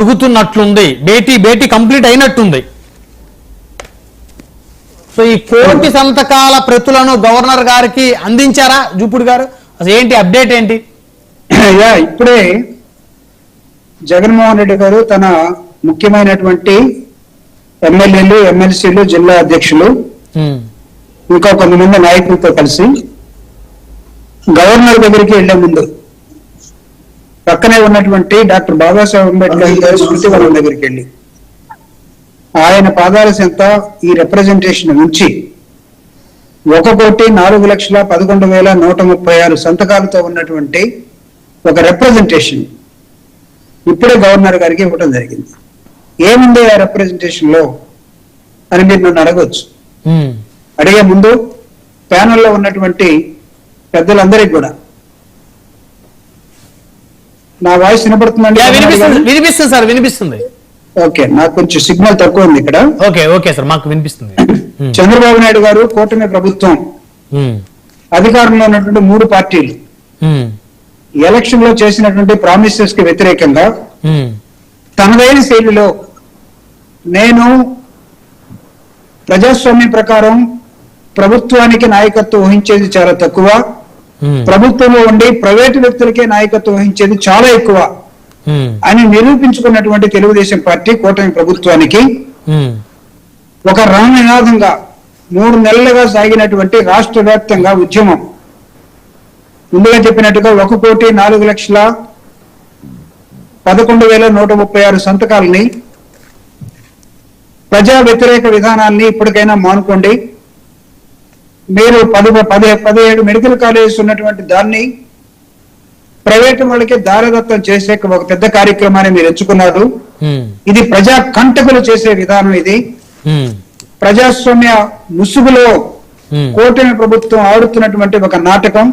జరుగుతున్నట్లుంది భేటీ భేటీ complete అయినట్టుంది. So ఈ కోటి సంతకాల ప్రతులను గవర్నర్ గారికి అందించారా జూపుడు గారు? అసలు ఏంటి అప్డేట్ ఏంటి? యా ఇప్పుడే జగన్మోహన్ రెడ్డి గారు తన ముఖ్యమైనటువంటి ఎమ్మెల్యేలు ఎమ్మెల్సీలు జిల్లా అధ్యక్షులు ఇంకా కొంతమంది నాయకులతో కలిసి గవర్నర్ దగ్గరికి వెళ్ళే ముందు పక్కనే ఉన్నటువంటి డాక్టర్ బాబాసాహెబ్ అంబేద్కర్ గారి స్మృతి వనం దగ్గరికి వెళ్ళి. ఆయన పాదాల చెంత ఈ రిప్రజెంటేషన్ ఉంచి ఒక కోటి నాలుగు లక్షల పదకొండు వేల నూట ముప్పై ఆరు సంతకాలతో ఉన్నటువంటి ఒక రిప్రజెంటేషన్ ఇప్పుడే గవర్నర్ గారికి ఇవ్వడం జరిగింది. ఏముంది ఆ రిప్రజెంటేషన్లో అని మీరు నన్ను అడగవచ్చు అడిగే ముందు ప్యానెల్లో ఉన్నటువంటి పెద్దలందరికీ కూడా నా వాయిస్ వినపడుతుందండి? వినిపిస్తుంది సార్ వినిపిస్తుంది. ఓకే నాకు కొంచెం సిగ్నల్ తక్కువ ఉంది ఇక్కడ. ఓకే ఓకే సార్ మాకు వినిపిస్తుంది. చంద్రబాబు నాయుడు గారు కూటమి ప్రభుత్వం అధికారంలో ఉన్నటువంటి మూడు పార్టీలు. ఎలక్షన్లో చేసినటువంటి ప్రామిసెస్కి వ్యతిరేకంగా తనదైన శైలిలో నేను ప్రజాస్వామ్యం ప్రకారం ప్రభుత్వానికి నాయకత్వం వహించేది చాలా తక్కువ. ప్రభుత్వంలో ఉండి ప్రైవేటు వ్యక్తులకే నాయకత్వం వహించేది చాలా ఎక్కువ. ఉమ్, అని నిరూపించుకున్నటువంటి తెలుగుదేశం పార్టీ కూటమి ప్రభుత్వానికి ఉమ్, ఒక రణనినాదంగా మూడు నెలలుగా సాగినటువంటి రాష్ట్ర వ్యాప్తంగా ఉద్యమం. ముందుగా చెప్పినట్టుగా ఒక కోటి నాలుగు లక్షల పదకొండు వేల నూట ముప్పై ఆరు సంతకాలని ప్రజా వ్యతిరేక విధానాన్ని ఇప్పటికైనా మానుకోండి. మీరు పది పది పదిహేడు మెడికల్ కాలేజెస్ ఉన్నటువంటి దాన్ని ప్రైవేటు వాళ్ళకి దారదత్తం చేసే ఒక పెద్ద కార్యక్రమాన్ని మీరు ఎంచుకున్నారు. ఇది ప్రజా కంటకులు చేసే విధానం ఇది. ప్రజాస్వామ్య ముసుగులో కూటమి ప్రభుత్వం ఆడుతున్నటువంటి ఒక నాటకం.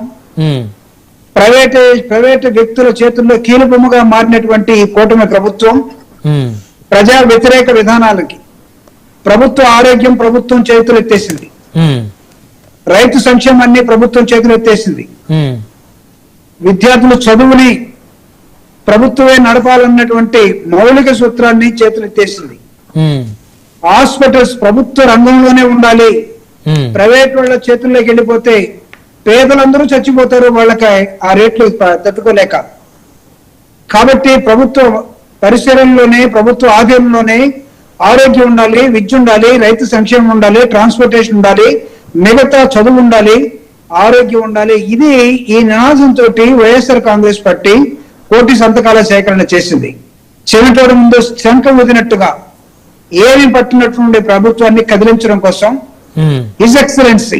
ప్రైవేట్ ప్రైవేట్ వ్యక్తుల చేతుల్లో కీలుబొమ్మగా మారినటువంటి ఈ కూటమి ప్రభుత్వం ప్రజా వ్యతిరేక విధానాలకి ప్రభుత్వ ఆరోగ్యం ప్రభుత్వం చేతులు ఎత్తేసింది రైతు సంక్షేమాన్ని ప్రభుత్వం చేతులు ఎత్తేసింది. ఉమ్, విద్యార్థుల చదువుని ప్రభుత్వమే నడపాలన్నటువంటి మౌలిక సూత్రాన్ని చేతులు ఎత్తేసింది. ఉమ్, హాస్పిటల్స్ ప్రభుత్వ రంగంలోనే ఉండాలి. ప్రైవేట్ వాళ్ళ చేతుల్లోకి వెళ్ళిపోతే పేదలందరూ చచ్చిపోతారు వాళ్ళకి ఆ రేట్లు తట్టుకోలేక. కాబట్టి ప్రభుత్వ పరిసరంలోనే ప్రభుత్వ ఆధీనంలోనే ఆరోగ్యం ఉండాలి విద్య ఉండాలి రైతు సంక్షేమం ఉండాలి ట్రాన్స్పోర్టేషన్ ఉండాలి మిగతా చదువు ఉండాలి ఆరోగ్యం ఉండాలి ఇది ఈ నినాదంతో వైఎస్ఆర్ కాంగ్రెస్ పార్టీ కోటి సంతకాల సేకరణ చేసింది. చెవిటోడు ముందు శంఖ ఊదినట్టుగా ఏమి పట్టినటువంటి ప్రభుత్వాన్ని కదిలించడం కోసం హిజ్ ఎక్సలెన్సీ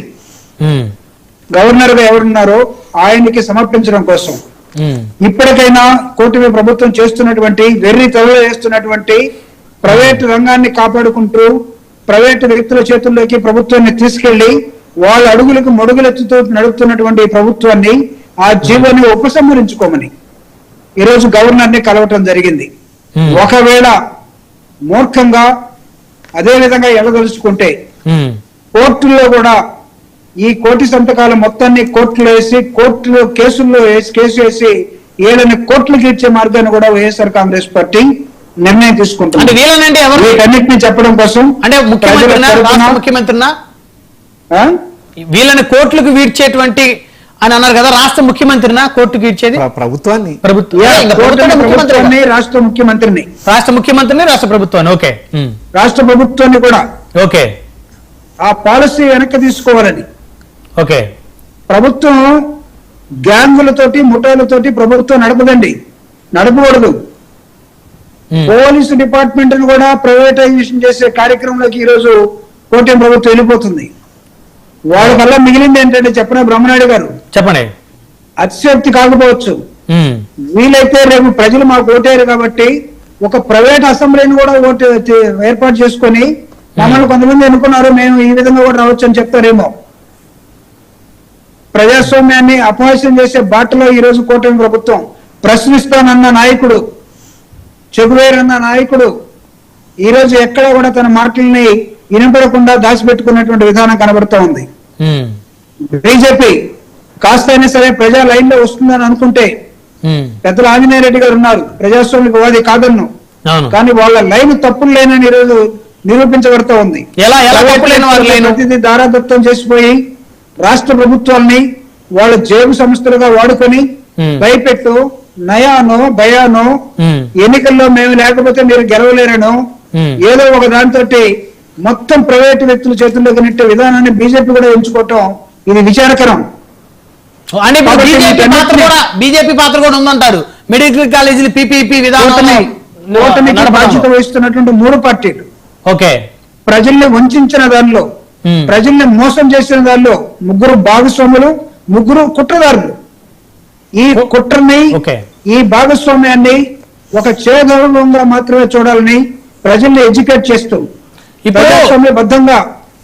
గవర్నర్గా ఎవరున్నారో ఆయనకి సమర్పించడం కోసం. ఉమ్, ఇప్పటికైనా కూటమి ప్రభుత్వం చేస్తున్నటువంటి వెర్రి తొలలు చేస్తున్నటువంటి ప్రైవేటు రంగాన్ని కాపాడుకుంటూ ప్రైవేటు వ్యక్తుల చేతుల్లోకి ప్రభుత్వాన్ని తీసుకెళ్ళి వాళ్ళ అడుగులకు మడుగులెత్తుతూ నడుపుతున్నటువంటి ప్రభుత్వాన్ని ఆ జీవోని ఉపసంహరించుకోమని. ఈరోజు గవర్నర్ని కలవటం జరిగింది. ఒకవేళ మూర్ఖంగా అదే విధంగా ఎలదలుచుకుంటే కోర్టుల్లో కూడా ఈ కోటి సంతకాల మొత్తాన్ని కోర్టులో వేసి కోర్టులో కేసుల్లో వేసి కేసు వేసి ఏళ్ళని కోర్టులకు ఇచ్చే మార్గాన్ని కూడా వైఎస్ఆర్ కాంగ్రెస్ పార్టీ నిర్ణయం అంటే తీసుకుంటుంది వీళ్ళనంటే ఎవరు? వీటన్నిటిని చెప్పడం కోసం అంటే రాష్ట్ర ముఖ్యమంత్రినా? ఆ? వీళ్ళని కోర్టులకు వీడ్చేటువంటి అని అన్నారు కదా రాష్ట్ర ముఖ్యమంత్రినా కోర్టుకు ప్ర- ప్రభుత్వాన్ని. ప్రభుత్వం ముఖ్యమంత్రి ప్రభుత్వాన్ని రాష్ట్ర ముఖ్యమంత్రిని. రాష్ట్ర ముఖ్యమంత్రిని రాష్ట్ర ప్రభుత్వాన్ని? ఓకే. రాష్ట్ర ప్రభుత్వాన్ని కూడా. ఓకే. ఆ పాలసీ వెనక్కి తీసుకోవాలని. ఓకే. ప్రభుత్వం గ్యాంగులతోటి ముఠాలతోటి ప్రభుత్వం నడపదండి. నడపకూడదు. పోలీసు డిపార్ట్మెంట్ను కూడా ప్రైవేటైజేషన్ చేసే కార్యక్రమంలోకి ఈరోజు కూటమి ప్రభుత్వం వెళ్ళిపోతుంది. వాళ్ళకల్లా మిగిలింది ఏంటంటే చెప్పిన బ్రహ్మనాయుడు గారు? చెప్పండి. అతిశక్తి కాకపోవచ్చు. ఉమ్, వీలైతే రేపు ప్రజలు మాకు ఓటేరు కాబట్టి ఒక ప్రైవేట్ అసెంబ్లీని కూడా ఓటు ఏర్పాటు చేసుకొని మమ్మల్ని కొంతమంది అనుకున్నారు మేము ఈ విధంగా కూడా రావచ్చు అని చెప్తారేమో. ప్రజాస్వామ్యాన్ని అపహాస్యం చేసే బాటలో ఈ రోజు కూటమి ప్రభుత్వం ప్రశ్నిస్తానన్న నాయకుడు చెగువేరన్న నాయకుడు ఈ రోజు ఎక్కడ కూడా తన మాటల్ని వినపడకుండా దాచిపెట్టుకున్నటువంటి విధానం కనబడుతూ ఉంది. బీజేపీ కాస్త అయినా సరే ప్రజా లైన్లో వస్తుందని అనుకుంటే పెద్దల ఆంజనేయ రెడ్డి గారు ఉన్నారు. ప్రజాస్వామికవాది కాదన్ను. అవును. కానీ వాళ్ళ లైన్ తప్పులు లేనని ఈరోజు నిరూపించబడుతూ ఉంది. ప్రతిదీ దారాదత్తం చేసిపోయి రాష్ట్ర ప్రభుత్వాల్ని వాళ్ళ జేబు సంస్థలుగా వాడుకొని. భయపెట్టు నయానో భయానో. ఎన్నికల్లో మేము లేకపోతే మీరు గెలవలేరను. ఏదో ఒక దాంతో మొత్తం ప్రైవేటు వ్యక్తుల చేతుల్లోకి నెట్టే విధానాన్ని బీజేపీ కూడా ఎంచుకోవటం ఇది విచారకరం అంటే బీజేపీ పాత్ర కూడా బీజేపీ పాత్ర కూడా ఉందంటారు మెడికల్ కాలేజీలు పీపీపీ విధానం ఓటమికి బాధ్యత వహిస్తున్నటువంటి మూడు పార్టీలు ఓకే ప్రజల్ని వంచిన దానిలో. ప్రజల్ని మోసం చేసిన దానిలో ముగ్గురు భాగస్వాములు ముగ్గురు కుట్రదారులు ఈ కుట్రని. ఈ భాగస్వామ్యాన్ని ఒక చేదోళంగా మాత్రమే చూడాలని ప్రజల్ని ఎడ్యుకేట్ చేస్తూ ఇప్పుడు ప్రజాస్వామ్యబద్ధంగా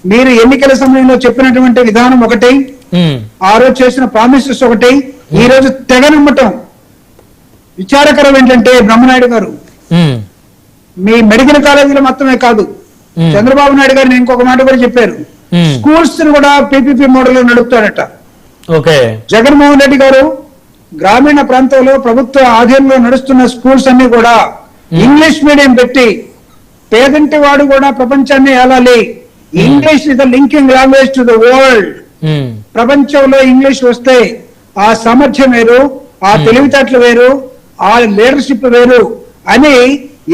మీరు ఎన్నికల సమయంలో చెప్పినటువంటి విధానం ఒకటి ఆ రోజు చేసిన ప్రామిసెస్ ఒకటి ఈ రోజు తెగ నమ్మటం విచారకరం ఏంటంటే బ్రహ్మనాయుడు గారు. మీ మెడికల్ కాలేజీలో మాత్రమే కాదు చంద్రబాబు నాయుడు గారు ఇంకొక మాట కూడా చెప్పారు. స్కూల్స్ని కూడా పీపీపీ మోడల్లో నడుపుతాడట. ఓకే. జగన్మోహన్ రెడ్డి గారు గ్రామీణ ప్రాంతంలో ప్రభుత్వ ఆధీనంలో నడుస్తున్న స్కూల్స్ అన్ని కూడా ఇంగ్లీష్ మీడియం పెట్టి పేదంటి వాడు కూడా ప్రపంచాన్ని ఏలాలి. English is the linking language to the world ప్రపంచంలో ఇంగ్లీష్ వస్తే ఆ సామర్థ్యం వేరు ఆ తెలివితేటలు వేరు ఆ లీడర్షిప్ వేరు అని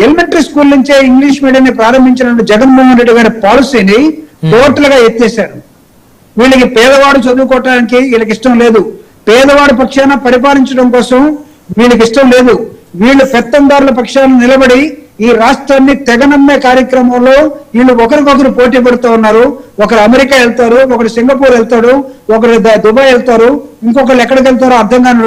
ఎలిమెంటరీ స్కూల్ నుంచే ఇంగ్లీష్ మీడియం ని ప్రారంభించిన జగన్మోహన్ రెడ్డి గారి పాలసీని టోటల్గా ఎత్తేశారు. వీళ్ళకి పేదవాడు చదువుకోవటానికి వీళ్ళకి ఇష్టం లేదు. పేదవాడి పక్షాన పరిపాలించడం కోసం వీళ్ళకి ఇష్టం లేదు. వీళ్ళు పెత్తందారుల పక్షాన నిలబడి ఈ రాష్ట్రాన్ని తెగనమ్మే కార్యక్రమంలో వీళ్ళు ఒకరికొకరు పోటీ పడుతూ ఉన్నారు. ఒకరు అమెరికా వెళ్తారు ఒకరు సింగపూర్ వెళ్తాడు ఒకరు ద- దుబాయ్ వెళ్తారు ఇంకొకరు ఎక్కడికి వెళ్తారో అర్థం కాని